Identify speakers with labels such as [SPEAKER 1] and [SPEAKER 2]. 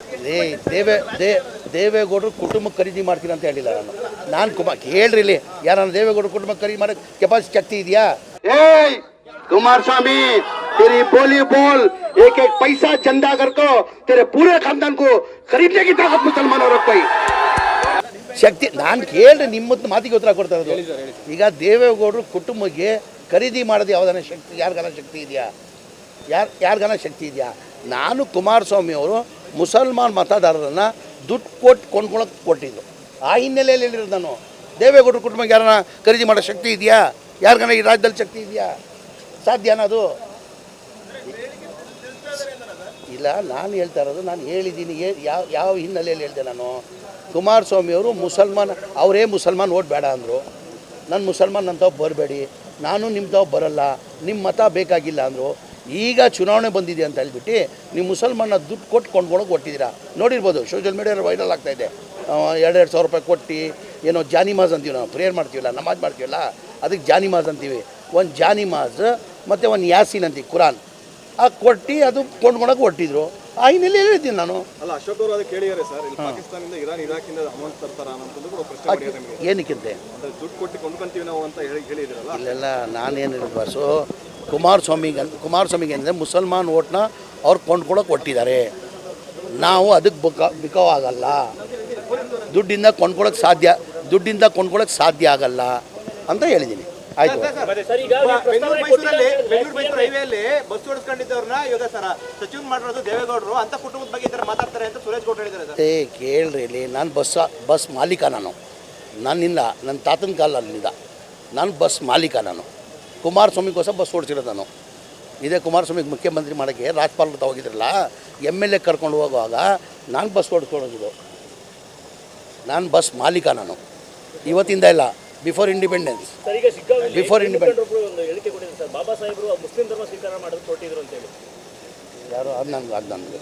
[SPEAKER 1] ಏ ದೇವೇ ದೇ ದೇವೇಗೌಡರು ಕುಟುಂಬ ಖರೀದಿ ಮಾಡ್ತೀನಿ ಅಂತ ಹೇಳಿಲ್ಲ ನಾನು ನಾನು ಕುಮ ಹೇಳ್ರಿ ಇಲ್ಲಿ ಯಾರನ್ನ ದೇವೇಗೌಡರು ಕುಟುಂಬ ಖರೀದಿ ಮಾಡೋ ಕೆಪಾಸಿಟಿ ಶಕ್ತಿ ಇದೆಯಾ
[SPEAKER 2] ए कुमार स्वामी तेरी बोली बोल एक एक पैसा चंदा कर को तेरे पूरे खानदान को खरीदने की ताकत मुसलमानों रख कोई
[SPEAKER 1] ಶಕ್ತಿ ನಾನು ಕೇಳ್ರಿ ನಿಮ್ಮ ಮಾತಿಗೆ ಉತ್ತರ ಕೊಡ್ತಾ ಇರೋದು ಈಗ ದೇವೇಗೌಡರು ಕುಟುಂಬಕ್ಕೆ ಖರೀದಿ ಮಾಡೋದು ಯಾವ್ದಾನ ಶಕ್ತಿ ಯಾರಿಗಾನ ಶಕ್ತಿ ಇದೆಯಾ ಯಾರು ಯಾರಿಗಾನ ಶಕ್ತಿ ಇದೆಯಾ ನಾನು ಕುಮಾರಸ್ವಾಮಿ ಅವರು ಮುಸಲ್ಮಾನ್ ಮತದಾರರನ್ನು ದುಡ್ಡು ಕೊಟ್ಟು ಕೊಂಡ್ಕೊಳಕ್ಕೆ ಕೊಟ್ಟಿದ್ದು. ಆ ಹಿನ್ನೆಲೆಯಲ್ಲಿ ಹೇಳಿರೋದು ನಾನು. ದೇವೇಗೌಡರು ಕುಟುಂಬಕ್ಕೆ ಯಾರನ್ನ ಖರೀದಿ ಮಾಡೋ ಶಕ್ತಿ ಇದೆಯಾ? ಯಾರಿಗಾನ ಈ ರಾಜ್ಯದಲ್ಲಿ ಶಕ್ತಿ ಇದೆಯಾ? ಸಾಧ್ಯನಾ ಅದು? ಇಲ್ಲ, ನಾನು ಹೇಳ್ತಾ ಇರೋದು, ನಾನು ಹೇಳಿದ್ದೀನಿ ಯಾವ ಯಾವ ಹಿನ್ನೆಲೆಯಲ್ಲಿ ಹೇಳಿದೆ ನಾನು? ಕುಮಾರಸ್ವಾಮಿ ಅವರು ಮುಸಲ್ಮಾನ್, ಅವರೇ ಮುಸಲ್ಮಾನ್ ಓಟ್ ಬೇಡ ಅಂದರು. ನಾನು ಮುಸಲ್ಮಾನ್ ಅಂತಾವ್ ಬರಬೇಡಿ. ನಾನು ನಿಮ್ಮ ತಾವು ಬರಲ್ಲ. ನಿಮ್ಮ ಮತ ಬೇಕಾಗಿಲ್ಲ ಅಂದರು. ಈಗ ಚುನಾವಣೆ ಬಂದಿದೆ ಅಂತ ಹೇಳ್ಬಿಟ್ಟು ನೀವು ಮುಸಲ್ಮಾನ ದುಡ್ಡು ಕೊಟ್ಟು ಕೊಂಡ್ಕೊಳಕ್ಕೆ ಕೊಟ್ಟಿದ್ದೀರಾ ನೋಡಿರ್ಬೋದು ಸೋಷಿಯಲ್ ಮೀಡಿಯಾದಲ್ಲಿ ವೈರಲ್ ಆಗ್ತಾ ಇದೆ. ಎರಡೆರಡು ಸಾವಿರ ರೂಪಾಯಿ ಕೊಟ್ಟು ಏನೋ ಜಾನಿಮಾಜ್ ಅಂತೀವಿ ನಾವು ಪ್ರೇಯರ್ ಮಾಡ್ತೀವಲ್ಲ ನಮಾಜ್ ಮಾಡ್ತೀವಲ್ಲ ಅದಕ್ಕೆ ಜಾನಿಮಾಜ್ ಅಂತೀವಿ. ಒಂದು ಜಾನಿಮಾಜ್ ಮತ್ತು ಒಂದು ಯಾಸಿನ್ ಅಂತೀವಿ ಕುರಾನ್. ಆ ಕೊಟ್ಟು ಅದು ಕೊಂಡ್ಕೊಳಕ್ಕೆ ಕೊಟ್ಟಿದ್ರು ಆ ಹಿನ್ನೆಲೆ ಹೇಳಿದ್ದೀನಿ ನಾನು.
[SPEAKER 3] ಅಲ್ಲ ಅಶೋಕ್ ಅವರು ಅದಕ್ಕೆ ಹೇಳಿದ್ದಾರೆ ಸರ್ ಪಾಕಿಸ್ತಾನದಿಂದ ಇರಾನ್ ಇರಾಕಿಂದ ಅಮೌಂಟ್ ತರ್ತಾರ ಅನ್ನೋದು ಕೂಡ ಪ್ರಶ್ನೆ ಮಾಡಿದ್ದಾರೆ
[SPEAKER 1] ಏನಕ್ಕಿಂತೆ
[SPEAKER 3] ಅಂದ್ರೆ ದುಡ್ಡು ಕೊಟ್ಟು ಕೊಂಡ್ಕೊಂತೀವಿ ನಾವು ಅಂತ ಹೇಳಿ ಹೇಳಿದಿರಲ್ಲ
[SPEAKER 1] ಇಲ್ಲೆಲ್ಲ ನಾನೇನು ಹೇಳಿದ್ಬಾರ್ಸು ಕುಮಾರಸ್ವಾಮಿಗೆ ಅಂತ ಕುಮಾರಸ್ವಾಮಿಗೆ ಅಂದರೆ ಮುಸಲ್ಮಾನ್ ಓಟ್ನ ಅವ್ರು ಕೊಂಡ್ಕೊಳಕ್ಕೆ ಕೊಟ್ಟಿದ್ದಾರೆ ನಾವು ಅದಕ್ಕೆ ಬಿಕೋ ಬಿಕವಾಗಲ್ಲ ದುಡ್ಡಿಂದ ಕೊಂಡ್ಕೊಳಕ್ಕೆ ಸಾಧ್ಯ ದುಡ್ಡಿಂದ ಕೊಂಡ್ಕೊಳಕ್ಕೆ ಸಾಧ್ಯ ಆಗಲ್ಲ ಅಂತ ಹೇಳಿದ್ದೀನಿ. ಆಯ್ತು. ಏ ಕೇಳ್ರಿ ಇಲ್ಲಿ. ನಾನು ಬಸ್ ಬಸ್ ಮಾಲೀಕ ನಾನು. ನನ್ನಿಂದ ನನ್ನ ತಾತನ ಕಾಲದಿಂದ ನಾನು ಬಸ್ ಮಾಲೀಕ ನಾನು. ಕುಮಾರಸ್ವಾಮಿಗೋಸ್ಕರ ಬಸ್ ಓಡಿಸಿರೋದು ನಾನು. ಇದೇ ಕುಮಾರಸ್ವಾಮಿಗೆ ಮುಖ್ಯಮಂತ್ರಿ ಮಾಡೋಕ್ಕೆ ರಾಜ್ಪಾಲ್ ಅಂತ ಹೋಗಿದ್ರಲ್ಲ ಎಂ ಎಲ್ ಎ ಕರ್ಕೊಂಡು ಹೋಗುವಾಗ ನಾನು ಬಸ್ ಓಡಿಸ್ಕೊಂಡು ನಾನು ಬಸ್ ಮಾಲೀಕ ನಾನು. ಇವತ್ತಿಂದ ಇಲ್ಲ before independence
[SPEAKER 4] before independence Baba ಸಾಹೇಬರು ಮುಸ್ಲಿಂ ಧರ್ಮ ಸ್ವೀಕಾರ ಮಾಡೋದು ಕೊಟ್ಟಿದ್ರು
[SPEAKER 1] ಯಾರು ಅದು ನನಗೆ ಅದು ನನಗೆ